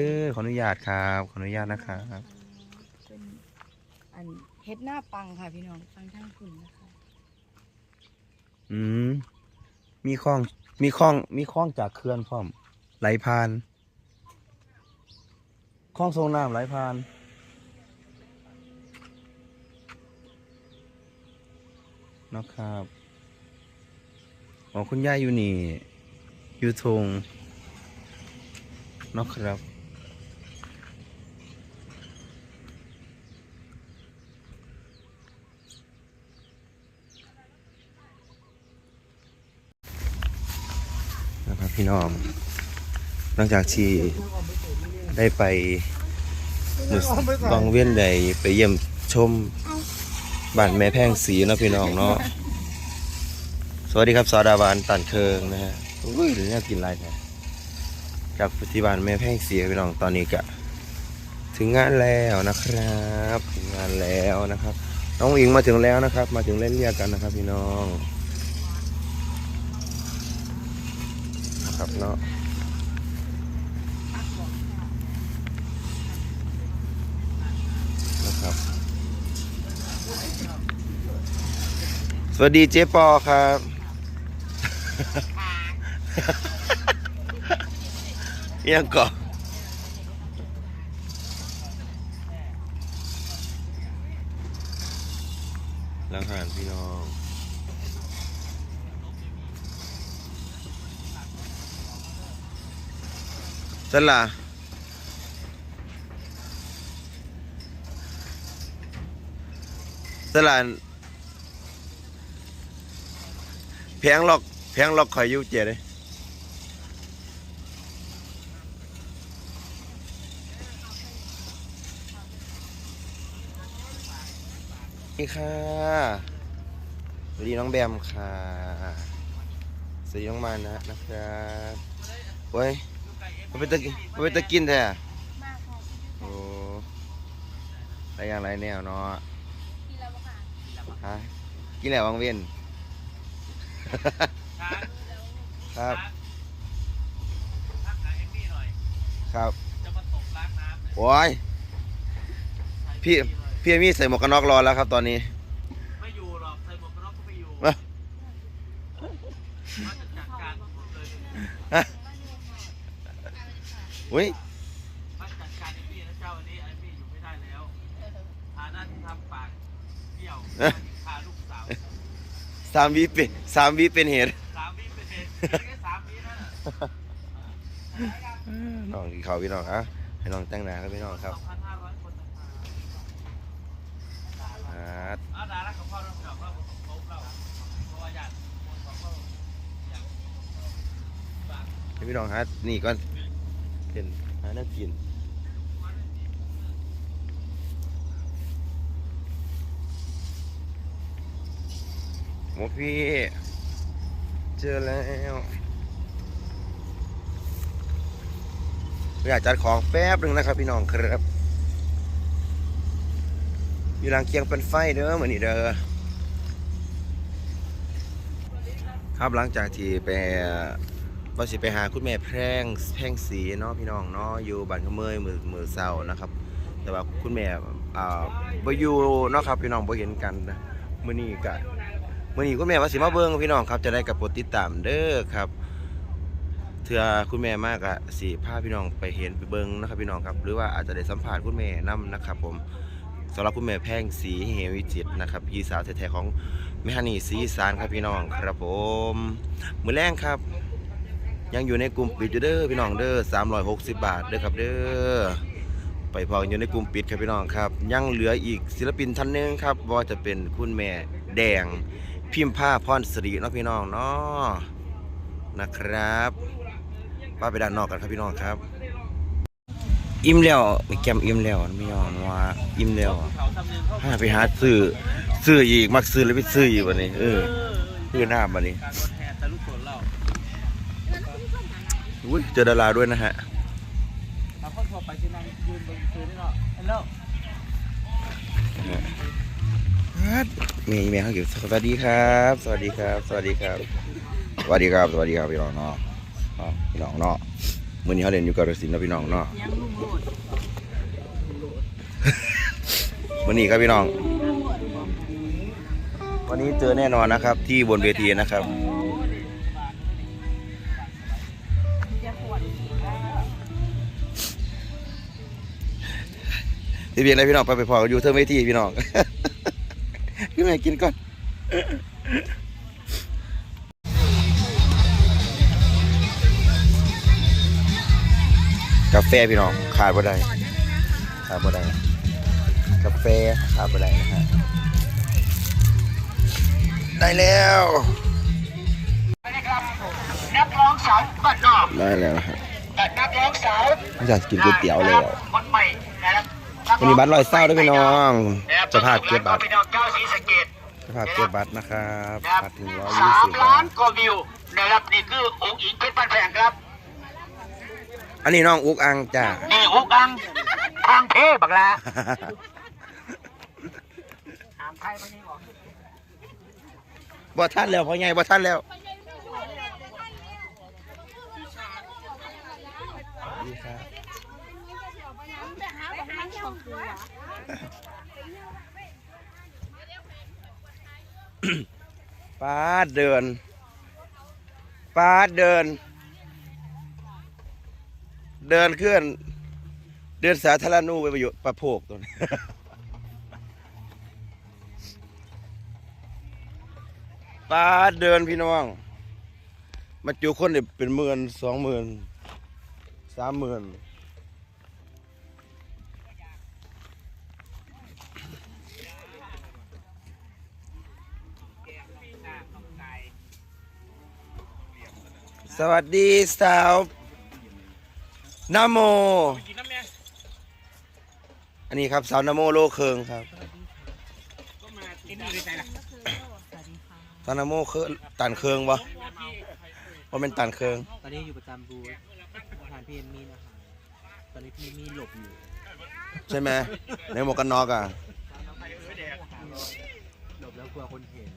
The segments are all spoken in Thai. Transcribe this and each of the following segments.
เออขออนุญาตครับ ขออนุญาตนะครับเป็นอันเฮ็ดหน้าปังค่ะพี่น้องฟังทั้งคุณนะคะอืมมีคลองมีคลองมีคลองจากเขื่อนพร้อมไหลผ่านคลองทรงน้ำไหลผ่านเนาะครับอ๋อคุณย่าอยู่นี่อยู่ทงเนาะครับ นะครับ พี่น้องหลังจากที่ได้ไปบางเวียนใดไปเยี่ยมชมบ้านแม่แพงสีเนาะพี่น้องเนาะสวัสดีครับสอดาวานตันเคิงนะฮะอุ้ยหรือเนี่ยกินอะไรเนี่ยจากที่บ้านแม่แพงสีพี่น้องตอนนี้ก็ถึงงานแล้วนะครับถึงงานแล้วนะครับ น้องอิงมาถึงแล้วนะครับ มาถึงเล่นเรียกกันนะครับ พี่น้อง นะ ครับเนาะนะครับ สวัสดีเจ๊ปอครับ ยังก่อนแล้วหานพี่น้อง สละสละแพงล็อกแพงล็อกข่อยอยู่เจเลยนี่ค่ะสวัสดีน้องแบมค่ะ สวัสดีน้องมานะนะครับโอ้ย มันเป็นตะกินมันเป็นตะกินแท้อะโอ้อะไรอย่างไรแนวเนาะฮะกินแล้ววังเวียนครับทักหาเอมมี่หน่อย ครับจะมาตกล้างน้ำโอ้ย พี่พี่เอมี่ใส่หมวกกันน็อกรอแล้วครับตอนนี้ ไม่อยู่หรอกใส่หมวกกันน็อกก็ไม่อยู่ มา ว่าจะจัดการหมดเลย ฮะ อุ้ยว่าจัดการเอมมี่นะเจ้าอันนี้เอมมี่อยู่ไม่ได้แล้วฐานะที่ทำปากเบี้ยวพาลูกสาวสามวิเป็นสามวิเป็นเหตุสามวิเป็นเหตุแค่สามวินั่นน่ะน้องกินข้าวพี่น้องอะให้น้องแต่งหน้าครับพี่น้องครับสองพันห้าร้อยคนนะครับอ่าเอาดารากับพ่อเราเราเราพบเราเพราะว่าญาติคนของเขาอยากฝากให้พี่น้องฮะนี่ก่อน เป็นหาน้ำกินหมูพี่ เจอแล้วอยากจัดของแป๊บหนึ่งนะครับ พี่น้องครับ อยู่หลังเคียงเป็นไฟเด้อเหมือนนี่เด้อครับหลังจากที่ไป ว่าสิไปหาคุณแม่แพร่งแพร่งสีเนาะพี่น้องเนาะอยู่บ้านขเมยมือมือเศร้านะครับ แต่ว่าคุณแม่อ่าบ่อยู่เนาะครับพี่น้องบ่เห็นกันนะมื้อนี้ก็มื่อนี้คุณแม่ว่าสิมาเบิ่งพี่น้องครับจะได้กับโปรดติดตามเด้อครับเถื่อคุณแม่มากอะสิพาพี่น้องไปเห็นไปเบิ่งนะครับพี่น้องครับ หรือว่าอาจจะได้สัมผัสคุณแม่นํนะครับ ผมสำหรับคุณแม่แพ่งสีเหวิจิตนะครับพี่สาวแท้ๆของแม่ฮันนี่สีอีสานครับพี่น้องครับผมมือแรงครับ ยังอยู่ในกลุ่มปิดอยู่เด้อพี่น้องเด้อ360บาทเด้อครับเด้อไปพออยู่ในกลุ่มปิดครับพี่น้องครับ ยังเหลืออีกศิลปินท่านหนึงครับว่าจะเป็นคุณแม่แดง พิมพ์ผ้าพรสรีเนาะพี่น้องเนาะนะครับป้าไปด้านนอกกันครับพี่น้องครับ อิ่มแล้วไปแกมอิ่มแล้วไม่ยอมว่าอิ่มแล้วห้าไปหาซื้อซื้ออีกมักซื้อแล้วไปซื้ออีกวันนี้เออซื้อหน้าบันนี้เรา อุ้ยเจอดาราด้วยนะฮะถ้าคนทั่วไปที่นั่งยืนบนซื้อนี่เนาะฮัลโหลเมย์เมย์เขาเก็บสวัสดีครับ สวัสดีครับ สวัสดีครับ สวัสดีครับ สวัสดีครับพี่น้องเนาะอ๋อพี่น้องเนาะมื้อนี้เขาเล่นอยู่กาฬสินธุ์เนาะพี่น้องเนาะยังลุงโหลดมื้อนี้ครับพี่น้อง วันนี้เจอแน่นอนนะครับ ที่บนเวทีนะครับ ที่เพียงไรพี่น้องไปไปพอกันอยู่เทิงเวทีพี่น้องพี่แม่กินก่อนกาแฟพี่น้องขาดบ่ได้ขาดบ่ได้กาแฟขาดบ่ได้นะฮะได้แล้วนักร้องสาวบ้านนอกได้แล้วนะฮะแต่นักร้องสาวไม่อยากกินก๋วยเตี๋ยวแล้วคนใหม่นะครับ วันนี้บัตรลอยเศร้าด้วยพี่น้องเจะภาพเก็บบัตรพี่น้องเจ้าศรีสะเกษเจะภาพเก็บบัตรนะครับนะครับบัตรหนึ่งร้อยยี่สาสิมบล้าบานทกว่าวิวนะครับนี่คือองค์อิงเพชรบ้านแพงครับ อันนี้น้องอุกอังจ้านี่อุกอังทางเทบักลาถามใครมานี่บอกบ่ทันแล้วพ่อใหญ่บ่ทันแล้วดีครับ ป้าเดิน ป้าเดิน เดินเคลื่อน เดินสาธารณูไปประโยชน์ประโภคตัวนี้ป้าเดินพี่น้อง มาจูคนเนี่ยเป็นหมื่นสองหมื่นสามหมื่น สวัสดีสาวนาโมอันนี้ครับสาวนาโมโลเคิงครับสาวนาโมเคิงตันเคิงบ่ว่าเป็นตันเคิง ตอนนี้อยู่ประจำบูธทานพี่เอมมี่นะคะตอนนี้พี่เอมมี่หลบอยู่ใช่ไหมในหมวกกันน็อกอะหลบแล้วกลัวคนเห็น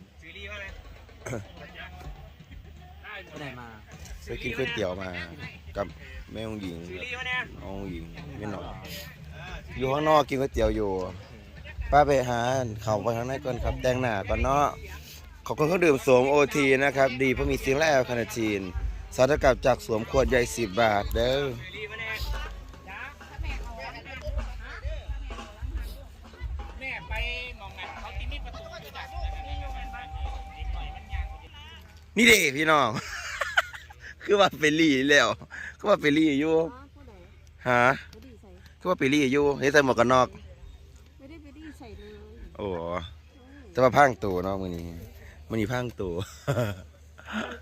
ไปไหนมา ไปกินก๋วยเตี๋ยวมากับแม่องหญิงน้องหญิงไม่หนอกอยู่ข้างนอกกินก๋วยเตี๋ยวอยู่ป้าไปหาเขาไปข้างในก่อนครับแต่งหน้าก่อนเนาะขอบคุณเครื่องดื่มสวมโอทีนะครับ ดีเพราะมีซิงค์และแอลคาเนทีนสารสกัดจากสวมขวดใหญ่สิบบาทเด้อแม่ไปมองงานเขาที่มีประตูอยู่จ้ะนี่เด้พี่น้อง คือว่าเฟรลี่แล้วคือว่าเฟรลี่อยู่ฮะคือว่าเฟรลี่อยู่เฮ้ยใส่หมวกกันน็อกไม่ได้ไปดีใส่เลยโอ้แต่ว่าพังตัวเนาะมื้อนี้มื้อนี้พังตัว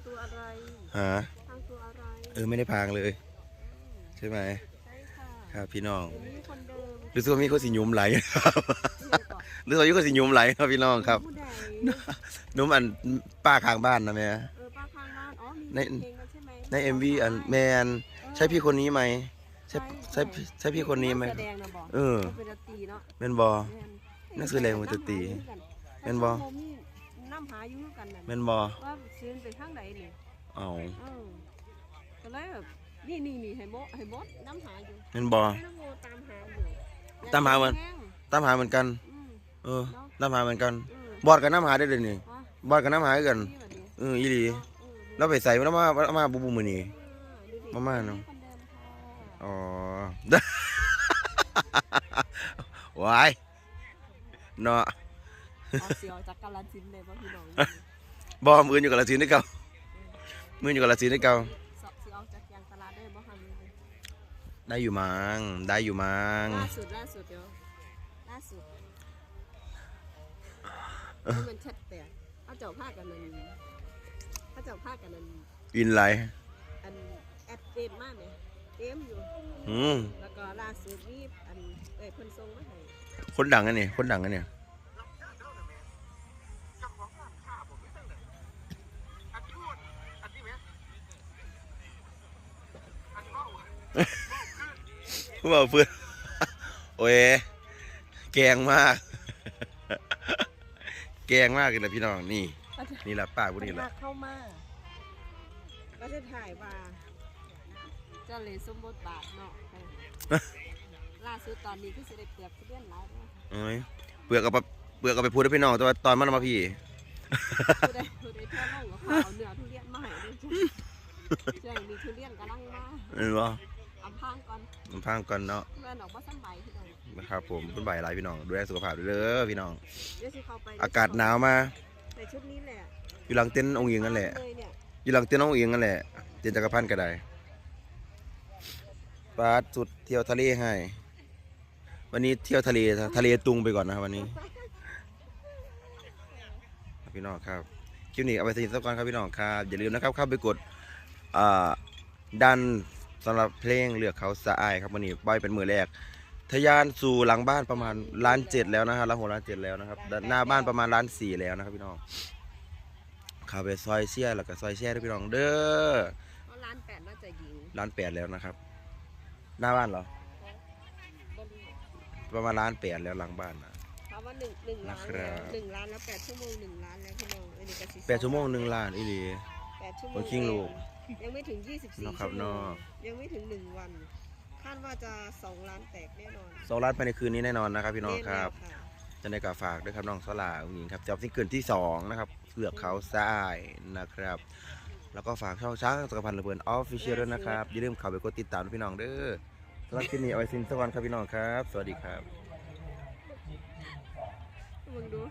ตัวอะไรฮะทางตัวอะไรเออไม่ได้พังเลย ใช่ไหมใช่ค่ะครับพี่น้องนี่คนเดิมรู้สึกว่ามีคนสิยุมไหลครับรู้สึกว่ามีคนสิยุมไหลครับพี่น้องครับผู้ใดนุ่มอันป้าข้างบ้านนะแม่เออป้าข้างบ้านอ๋อมี ในเพลงกันใช่ไหมใน MV อันแมนใช่พี่คนนี้ไหมใช่ใช่ใช่พี่คนนี้ไหมแสดงนะบอกเออเป็นดนตรีเนาะแม่นบอแม่นนักแสดงดนตรีแม่นบ่ผมนี่น้ำหาอยู่คือกันนั่นแม่นบอว่าซื้อไปทางไหนนี่เอาเออก็เลยแบบนี่นี่นี่ให้โมให้โมดน้ำหาอยู่แม่นบอให้น้ำโมตามหาอยู่ตามหามันแห้งตามหาเหมือนกันอืมเออตามหาเหมือนกันอืมบอดกับน้ำหาได้เลยนี่อ๋อบอดกับน้ำหาคือกันนี่แบบนี้เอออีหลี เออเราไปใส่แล้วมาแล้วมาบุบุมือนี่ดูดิประมาณเนอะคนเดิมค่ะอ๋อวายเนาะเอาเสียวจากกาลสินธุ์เลยว่าพี่น้องบอมืออยู่กับละสีนี่เก่ามืออยู่กับละสีนี่เก่าเสียวจากยางตลาดได้บ่คะมือได้อยู่มั้งได้อยู่มั้งล่าสุดล่าสุดเดี๋ยวล่าสุดให้มันชัดแต่เอาเจ้าผ้ากันนั่น เอาเจ้าผ้ากันนั่นอินไลน์อันแอดเต็มมากเนี่ยเต็มอยู่ อืมแล้วก็ล่าสุดนี่อันเอ้ยเพิ่นส่งมาให้คนดังอันนี้คนดังอันนี้ว่าเพื่อนโอ้ยแกงมาก แกงมากเลยนะพี่น้องนี่ นี่แหละป้าพวกนี้แหละเข้ามาก็จะถ่ายว่าเจ้าเลยสมบทบาทเนาะล่าสุดตอนนี้คือสิได้เปรียบทุเรียนหลายแล้วเอ้ยเปลือกเอาไปเปลือกเอาไปพูดให้พี่น้องแต่ว่าตอนมันเอามาพี่ผู้ใดผู้ใดทั่วโลกก็ขอเอาเนื้อทุเรียนมาให้ด้วยจ้ะช่วงนี้ทุเรียนกำลังมาเห็นบ่อำพางก่อนมันพังก่อนเนาะเพื่อนออกมาสำบายพี่น้องนะครับผมคุณใบหลายพี่น้องดูแลสุขภาพด้วยเด้อพี่น้องเดี๋ยวสิเข้าไปอากาศหนาวมา ใส่ชุดนี้แหละอยู่หลังเต็นท์องค์หญิงนั่นแหละ เลยเนี่ยอยู่หลังเต็นท์องค์หญิงนั่นแหละเต็นท์จักรพันธ์ก็ได้ปาดสุดเที่ยวทะเลให้ วันนี้เที่ยวทะเลทะเลตุงไปก่อนนะครับวันนี้ครับพี่น้องครับคลิปนี้เอาไปสิสักก่อนครับพี่น้องครับอย่าลืมนะครับเข้าไปกดอ่าดันสำหรับเพลงเลือกเขาสะอายครับวันนี้บอยเป็นมือแรก ทะยานสู่หลังบ้านประมาณล้านเจ็ดแล้วนะครับล้านหกล้านเจ็ดแล้วนะครับด้านหน้าบ้านประมาณล้านสี่แล้วนะครับพี่น้องเข้าไปซอยเชียร์แล้วก็ซอยแช่ด้วยพี่น้องเด้อเพราะร้านแปดน่าจะหญิงล้านแปดแล้วนะครับ หน้าบ้านเหรอบริประมาณล้านแปดแล้วหลังบ้านนะถามว่าหนึ่งหนึ่งล้านนะครัแล้วบหนึ่งล้านแล้วแปดชั่วโมงหนึ่งล้านแล้วพี่น้องอันนี้ก็สิแปดชั่วโมงหนึ่งล้านอีหลี แปดชั่วโมโอ้งคิงลูกยังไม่ถึงยี่สิบสี่เนาะครัชั่บวโมเนาะงยังไม่ถึงหนึ่งวันคาดว่าจะสองล้านแตกแน่นอนสองล้านภายในคืนนี้แน่นอนนะครับพี่น้องครับ แน่นอนค่ะจะได้กาฝากด้วยครับน้องสลาอุ้งหญิงครับจอบซิงเกิลที่สองนะครับเลือกเขาสะอายนะครับ แล้วก็ฝากช่องช้างจักรพันธ์ระเบิดออฟฟิเชียลด้วยนะครับอย่าลืมเข้าไปกดติดตามด้วยพี่น้องเด้อสำหรับคลิปนี้เอาไว้สิ้นสักวันครับพี่น้องครับ สวัสดีครับ มึงดู